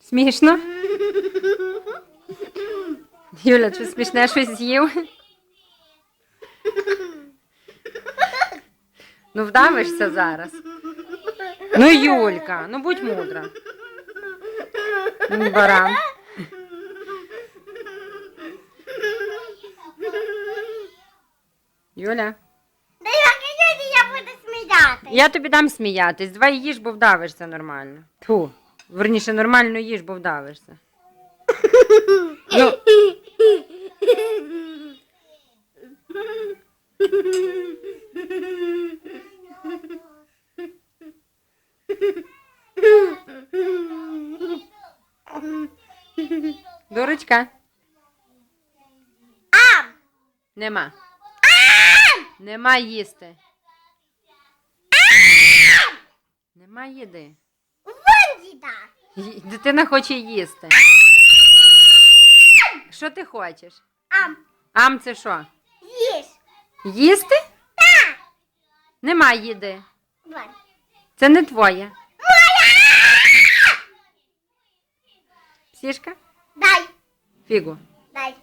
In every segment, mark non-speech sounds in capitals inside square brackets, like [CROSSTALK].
Смішно? Юля, чи смішне щось з'їв? Ну, вдавишся зараз. Ну, Юлька, ну будь мудра. Баран. Юля, Да як люди я буду сміяти. я тобі дам сміятись. Давай їж, бо вдавишся нормально. Ту. Верніше, нормально їж, бо вдавишся. [LAUGHS] Ну, дурочка. Ам! Нема. Нема їсти. Нема їди. Вон діда. Ї- Дитина хоче їсти. Що ти хочеш? Ам! Ам, це що? Їж. Їсти? Нема їди. Вон. Це не твоє. Псішка? Дай. Фігу. Дай.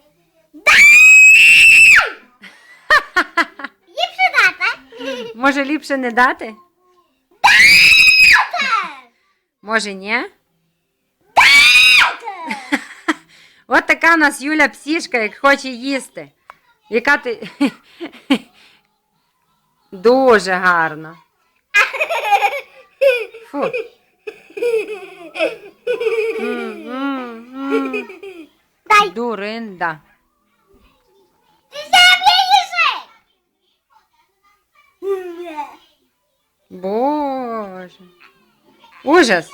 Ліпше дати. Може ліпше не дати? Може, ні? [LAUGHS] От така у нас Юля псішка, як хоче їсти. Яка ти. [LAUGHS] Дуже гарно. Фу. [LAUGHS] Дуринда. Боже. Ужас.